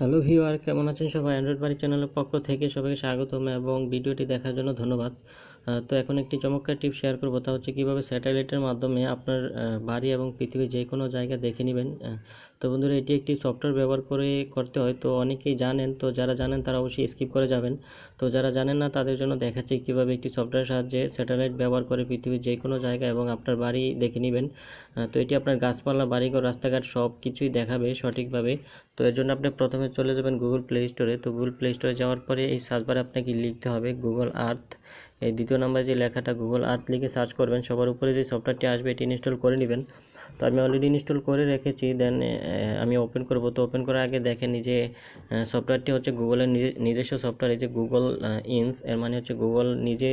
Hello viewer কেমন আছেন সবাই? অ্যান্ড্রয়েড বাড়ি চ্যানেলের পক্ষ থেকে সবাইকে স্বাগতম এবং ভিডিওটি দেখার জন্য ধন্যবাদ। তো এখন একটি চমৎকার টিপ শেয়ার করব, তা হচ্ছে কীভাবে স্যাটেলাইটের মাধ্যমে আপনার বাড়ি এবং পৃথিবীর যে কোনো জায়গা দেখে নেবেন। তো বন্ধুরা এটি একটি সফটওয়্যার ব্যবহার করে করতে হয়। তো অনেকেই জানেন, তো যারা জানেন তারা অবশ্যই স্কিপ করে যাবেন। তো যারা জানেন না তাদের জন্য দেখাচ্ছি কীভাবে একটি সফটওয়্যার সাহায্যে স্যাটেলাইট ব্যবহার করে পৃথিবীর যে কোনো জায়গা এবং আপনার বাড়ি দেখে নেবেন। তো এটি আপনার গাছপালা, বাড়িঘর, রাস্তাঘাট সব কিছুই দেখাবে সঠিকভাবে। তো এর জন্য আপনি প্রথমে চলে যাবেন গুগল প্লে স্টোরে তো গুগল প্লে স্টোরে যাওয়ার পরে এই সার্চ বারে আপনাকে লিখতে হবে গুগল আর্থ এই দ্বিতীয় নাম্বার যে লেখাটা গুগল আর্থ লিখে সার্চ করবেন, সবার উপরে যে সফটওয়্যারটি আসবে এটি ইনস্টল করে নেবেন। তো আমি অলরেডি ইনস্টল করে রেখেছি দেন আমি ওপেন করব। তো ওপেন করার আগে দেখেন যে সফটওয়্যারটি হচ্ছে গুগলের নিজস্ব সফটওয়্যার এই যে গুগল ইনস এর মানে হচ্ছে গুগল নিজে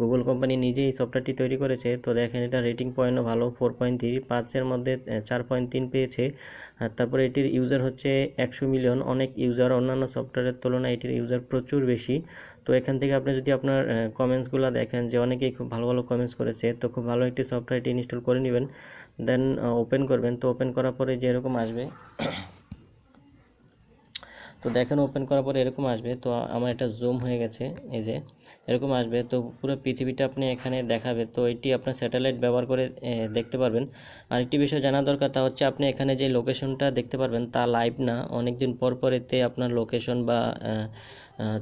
গুগল কোম্পানি নিজেই সফটওয়্যারটি তৈরি করেছে। তো দেখেন, এটা রেটিং পয়েন্টও ভালো ফোর পয়েন্ট থ্রি পাঁচের মধ্যে চার পয়েন্ট তিন পেয়েছে। আর তারপরে এটির ইউজার হচ্ছে একশো মিলিয়ন অনেক ইউজার অন্যান্য সফটওয়্যারের তুলনায় এটির ইউজার প্রচুর বেশি। তো এখান থেকে আপনি যদি আপনার কমেন্টসগুলো দেখেন যে অনেকেই খুব ভালো ভালো কমেন্টস করেছে, তো খুব ভালো একটি সফটওয়্যারটি ইনস্টল করে নেবেন। দেন ওপেন করবেন। তো ওপেন করার পরে যেরকম আসবে তো দেখেন ওপেন করার পরে এরকম আসবে, তো আমার এটা জুম হয়ে গেছে, এই যে, এরকম আসবে, তো পুরো পৃথিবীটা আপনি এখানে দেখাবে, তো এটি আপনার স্যাটেলাইট ব্যবহার করে দেখতে পারবেন। আর একটি বিষয় জানা দরকার, তা হচ্ছে আপনি এখানে যে লোকেশনটা দেখতে পারবেন, তা লাইভ না অনেক দিন পর পর এতে আপনার লোকেশন বা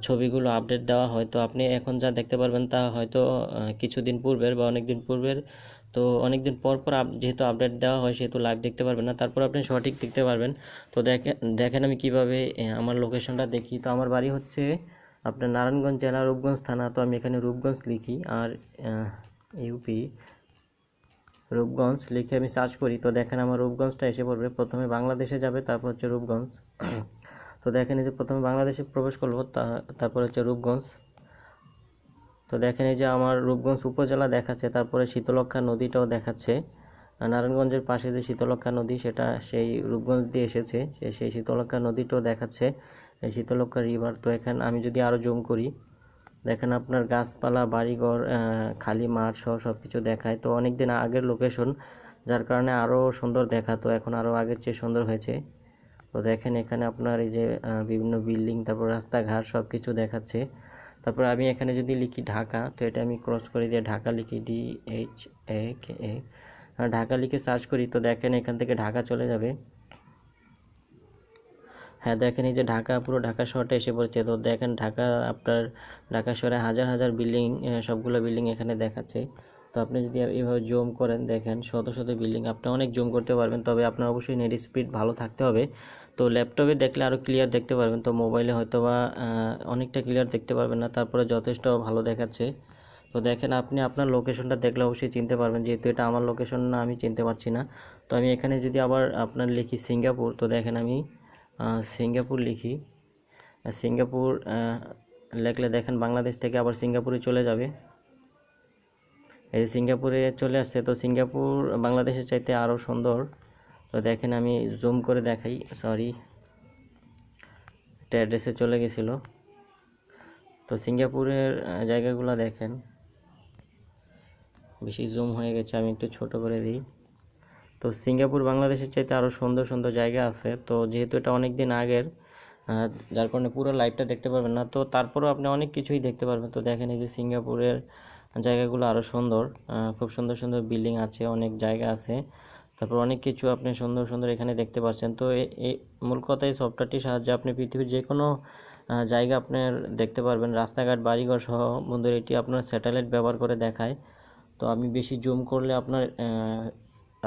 ছবিগুলো আপডেট দেওয়া হয়, তো আপনি এখন যা দেখতে পারবেন তা হয়তো কিছুদিন পূর্বের বা অনেক দিন পূর্বের তো অনেক দিন পর পর যেহেতু আপডেট দেওয়া হয়, সেহেতু লাইভ দেখতে পারবেন না। তারপর আপনি সঠিক দেখতে পারবেন। তো দেখেন দেখেন আমি কীভাবে আমার লোকেশনটা দেখি। তো আমার বাড়ি হচ্ছে আপনার নারায়ণগঞ্জ জেলা রূপগঞ্জ থানা। তো আমি এখানে রূপগঞ্জ লিখি আর ইউপি রূপগঞ্জ লিখে আমি সার্চ করি। তো দেখেন আমার রূপগঞ্জটা এসে পড়বে। প্রথমে বাংলাদেশে যাবে, তারপর হচ্ছে রূপগঞ্জ। তো দেখেন এই যে প্রথমে বাংলাদেশে প্রবেশ করব তারপর হচ্ছে রূপগঞ্জ। তো দেখেন এই যে আমার রূপগঞ্জ উপজেলা দেখাচ্ছে, তারপরে শীতলক্ষা নদীটাও দেখাচ্ছে। নারায়ণগঞ্জের পাশে যে শীতলক্ষা নদী, সেটা সেই রূপগঞ্জ দিয়ে এসেছে সেই শীতলক্ষা নদীটাও দেখাচ্ছে। এই শীতলক্ষা রিভার, তো এখানে আমি যদি আরও জুম করি, দেখেন আপনার গাছপালা, বাড়িঘর খালি মাঠ সহ সব কিছু দেখায়। তো অনেক দিন আগের লোকেশন যার কারণে আরও সুন্দর দেখাতো এখন আরও আগের চেয়ে সুন্দর হয়েছে। তো দেখেন এখানে আপনার এই যে বিভিন্ন বিল্ডিং, তারপর রাস্তাঘাট সব কিছু দেখাচ্ছে। তারপর আমি এখানে যদি লিখি ঢাকা, তো এটা আমি ক্রস করে দিয়ে ঢাকা লিখি D H A K A Dhaka লিখে সার্চ করি, তো দেখেন এখান থেকে ঢাকা চলে যাবে। হ্যাঁ দেখেন এই যে ঢাকা, পুরো ঢাকা শহরটা এসে পড়েছে। তো দেখেন ঢাকা, আপনার ঢাকা শহরে হাজার হাজার বিল্ডিং সবগুলো বিল্ডিং এখানে দেখাচ্ছে। তো আপনি যদি এইভাবে জুম করেন, দেখেন শত শত বিল্ডিং আপনি অনেক জুম করতে পারবেন। তবে আপনার অবশ্যই নেট স্পিড ভালো থাকতে হবে। তো ল্যাপটপে দেখলে আরও ক্লিয়ার দেখতে পারবেন। তো মোবাইলে হয়তো বা অনেকটা ক্লিয়ার দেখতে পারবেন না। তারপরে যথেষ্ট ভালো দেখাচ্ছে। তো দেখেন আপনি আপনার লোকেশনটা দেখলে অবশ্যই চিনতে পারবেন। যেহেতু এটা আমার লোকেশন না, আমি চিনতে পারছি না। তো আমি এখানে যদি আবার আপনার লিখি সিঙ্গাপুর তো দেখেন আমি সিঙ্গাপুর লিখি। সিঙ্গাপুর লেখলে দেখেন বাংলাদেশ থেকে আবার সিঙ্গাপুরে চলে যাবে। এই যে সিঙ্গাপুরে চলে আসছে, তো সিঙ্গাপুর বাংলাদেশের চাইতে আরও সুন্দর। তো দেখেন আমি জুম করে দেখাই সরি একটা অ্যাড্রেসে চলে গেছিল। তো সিঙ্গাপুরের জায়গাগুলো দেখেন। বেশি জুম হয়ে গেছে, আমি একটু ছোট করে দিই। তো সিঙ্গাপুর বাংলাদেশের চাইতে আরও সুন্দর সুন্দর জায়গা আছে। তো যেহেতু এটা অনেক দিন আগের যার কারণে পুরো লাইভটা দেখতে পারবেন না। তো তারপরেও আপনি অনেক কিছুই দেখতে পারবেন। তো দেখেন এই যে সিঙ্গাপুরের জায়গাগুলো আরও সুন্দর। খুব সুন্দর সুন্দর বিল্ডিং আছে, অনেক জায়গা আছে। তারপর অনেক কিছু আপনি সুন্দর সুন্দর এখানে দেখতে পাচ্ছেন। তো এই মূল কথা এই সফটওয়্যারটির সাহায্যে আপনি পৃথিবীর যে কোনো জায়গা আপনার দেখতে পারবেন। রাস্তাঘাট, বাড়িঘর সহ বন্ধুর এটি আপনার স্যাটেলাইট ব্যবহার করে দেখায়। তো আমি বেশি জুম করলে আপনার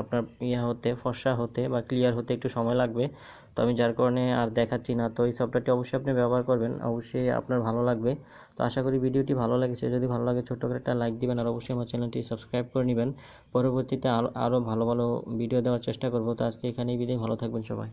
আপনার ইয়ে হতে, ফর্সা হতে বা ক্লিয়ার হতে একটু সময় লাগবে। তো আমি যার কারণে আর দেখাচ্ছি না। তো এই সফটওয়্যারটি অবশ্যই আপনি ব্যবহার করবেন। অবশ্যই আপনার ভালো লাগবে। তো আশা করি ভিডিওটি ভালো লেগেছে। যদি ভালো লাগে, ছোট্ট করে একটা লাইক দিবেন আর অবশ্যই আমার চ্যানেলটি সাবস্ক্রাইব করে নেবেন। পরবর্তীতে আরও আরও ভালো ভালো ভিডিও দেওয়ার চেষ্টা করব। তো আজকে এখানেই বিদায়। ভালো থাকবেন সবাই।